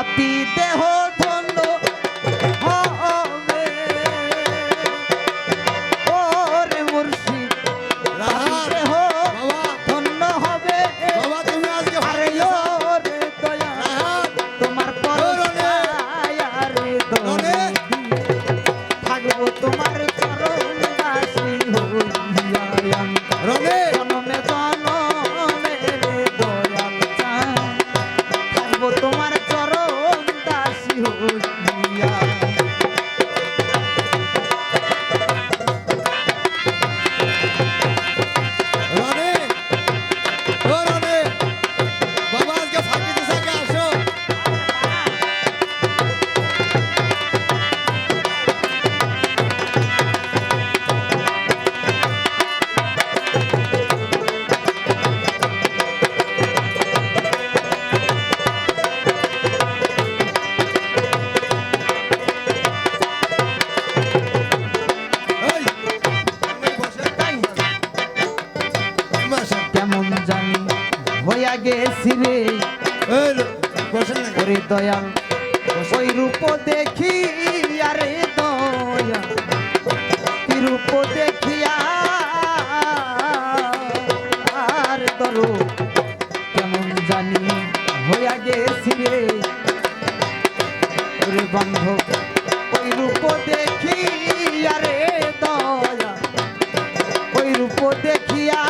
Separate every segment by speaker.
Speaker 1: পাপি দেহ রে।
Speaker 2: না।
Speaker 1: ওরে দয়াল ওই রূপ দেখি আরে কি রূপ দেখিয়া আর ধরো কেমন জানি হইয়া গেছি রে। ওরে বান্ধব ওই রূপ দেখি আরে দয়া। ওই রূপ দেখিয়া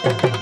Speaker 2: Thank
Speaker 1: you.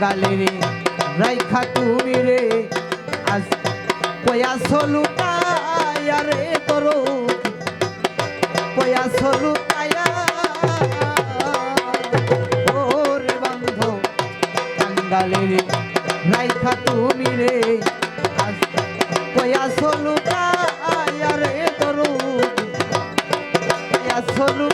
Speaker 1: কাঙ্গালে রে, রাইখা তুমি রে। আজ কয়া সলুকায়া রে তোরো কয়া সলুকায়া ও রে বন্ধ কাঙ্গালে রে, রাইখা তুমি রে। আজ কয়া সলুকায়া রে তোরো কয়া সলুকায়া